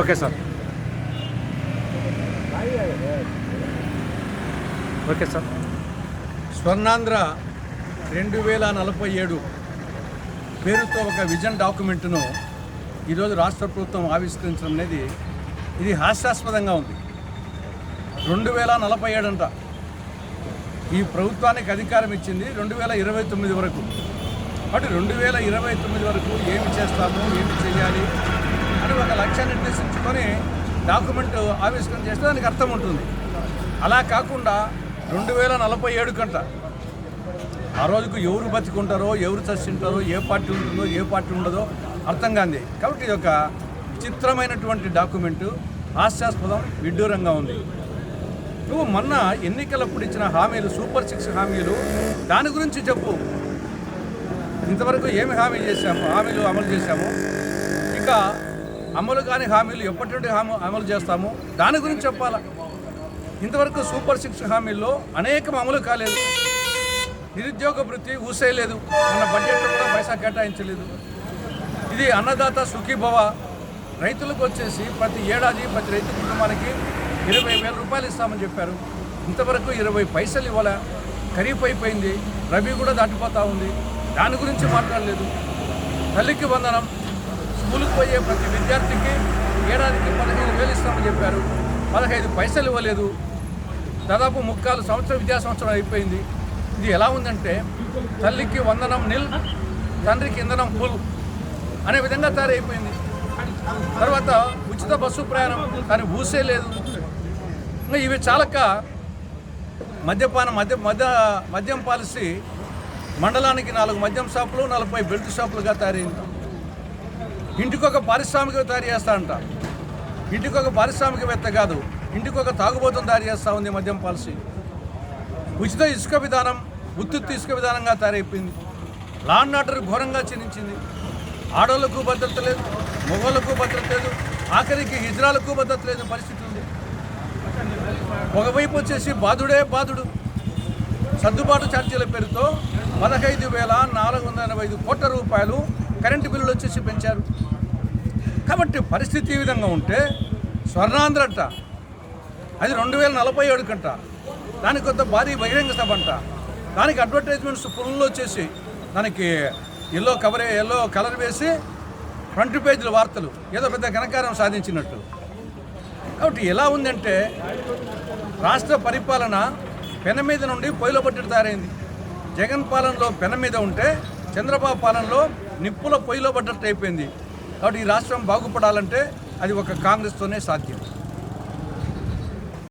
Okay sir. Okay sir. Swarnandhra రెండు వేల నలభై ఏడు పేరుతో ఒక విజన్ డాక్యుమెంట్ను ఈరోజు రాష్ట్ర ప్రభుత్వం ఆవిష్కరించడం అనేది ఇది హాస్యాస్పదంగా ఉంది. రెండు వేల నలభై ఏడు అంట. ఈ ప్రభుత్వానికి అధికారం ఇచ్చింది రెండు వేల ఇరవై తొమ్మిది వరకు. అటు రెండు వేల ఇరవై తొమ్మిది వరకు ఏమి చేస్తాము ఏమి చేయాలి లక్ష్యాన్ని నిర్దేశించుకొని డాక్యుమెంట్ ఆవిష్కరణ చేస్తే దానికి అర్థం ఉంటుంది. అలా కాకుండా రెండు వేల నలభై ఏడు కంట ఆ రోజుకు ఎవరు బతికుంటారో ఎవరు చచ్చింటారో ఏ పార్టీ ఉంటుందో ఏ పార్టీ ఉండదో అర్థం కాంది. కాబట్టి ఇది ఒక చిత్రమైనటువంటి డాక్యుమెంటు. హాస్యాస్పదం విడ్డూరంగా ఉంది. నువ్వు మొన్న ఎన్నికలప్పుడు ఇచ్చిన హామీలు సూపర్ సిక్స్ హామీలు దాని గురించి చెప్పు. ఇంతవరకు ఏమి హామీ చేశాము హామీలు అమలు చేశాము? ఇక అమలు కాని హామీలు ఎప్పటి నుండి హామీ అమలు చేస్తాము? దాని గురించి చెప్పాలా? ఇంతవరకు సూపర్ సిక్స్ హామీల్లో అనేకం అమలు కాలేదు. నిరుద్యోగ వృత్తి ఊసేయలేదు మన బడ్జెట్లో కూడా పైసా కేటాయించలేదు. ఇది అన్నదాత సుఖీభవ. రైతులకు వచ్చేసి ప్రతి ఏడాది ప్రతి రైతు కుటుంబానికి ఇరవై వేల రూపాయలు ఇస్తామని చెప్పారు. ఇంతవరకు ఇరవై పైసలు ఇవ్వాల. ఖరీఫ్ అయిపోయింది. రబీ కూడా దాటిపోతూ ఉంది. దాని గురించి మాట్లాడలేదు. తల్లికి వందనం. స్కూల్కి పోయే ప్రతి విద్యార్థికి ఏడాదికి పదహైదు వేలు ఇస్తామని చెప్పారు. పదహైదు పైసలు ఇవ్వలేదు. దాదాపు ముక్కాలు సంవత్సరం విద్యా సంవత్సరం అయిపోయింది. ఇది ఎలా ఉందంటే తల్లికి వందనం నిల్ తండ్రికి ఇంధనం పుల్ అనే విధంగా తయారైపోయింది. తర్వాత ఉచిత బస్సు ప్రయాణం కానీ ఊసే లేదు. ఇంకా ఇవి చాలక మద్యపానం మద్య మద్య మద్యం పాలసీ మండలానికి నాలుగు మద్యం షాపులు నలభై బెల్ట్ షాపులుగా తయారైంది. ఇంటికొక పారిశ్రామిక తయారు చేస్తా అంట ఇంటికొక పారిశ్రామికవేత్త కాదు ఇంటికి ఒక తాగుబోతం తయారు చేస్తూ ఉంది మద్యం పాలసీ. ఉచిత ఇసుక విధానం ఉత్తుత్తి ఇసుక విధానంగా తయారైపోయింది. లాండ్ ఆర్డర్ ఘోరంగా చిన్నించింది ఆడోళ్ళకు భద్రత లేదు మగవాళ్ళకు భద్రత లేదు ఆఖరికి హిజ్రాలకు భద్రత లేని పరిస్థితి ఉంది. ఒకవైపు వచ్చేసి బాధుడే బాధుడు సర్దుబాటు ఛార్జీల పేరుతో పదహైదు వేల నాలుగు వందల ఎనభై ఐదు కోట్ల రూపాయలు కరెంటు బిల్లులు వచ్చేసి పెంచారు. కాబట్టి పరిస్థితి ఈ విధంగా ఉంటే స్వర్ణాంధ్ర అంట అది రెండు వేల నలభై ఏడు కంట దానికి కొంత భారీ బహిరంగ సభ అంట. దానికి అడ్వర్టైజ్మెంట్స్ ఫుల్లో వచ్చేసి దానికి ఎల్లో కవర్ ఎల్లో కలర్ వేసి ఫ్రంట్ పేజీల వార్తలు ఏదో పెద్ద ఘనకారం సాధించినట్టు. కాబట్టి ఎలా ఉందంటే రాష్ట్ర పరిపాలన పెన మీద నుండి పొయ్యిలో పట్టి తయారైంది. జగన్ పాలనలో పెన మీద ఉంటే చంద్రబాబు పాలనలో నిప్పుల పొయ్యిలో పడ్డట్టు అయిపోయింది. కాబట్టి ఈ రాష్ట్రం బాగుపడాలంటే అది ఒక కాంగ్రెస్తోనే సాధ్యం.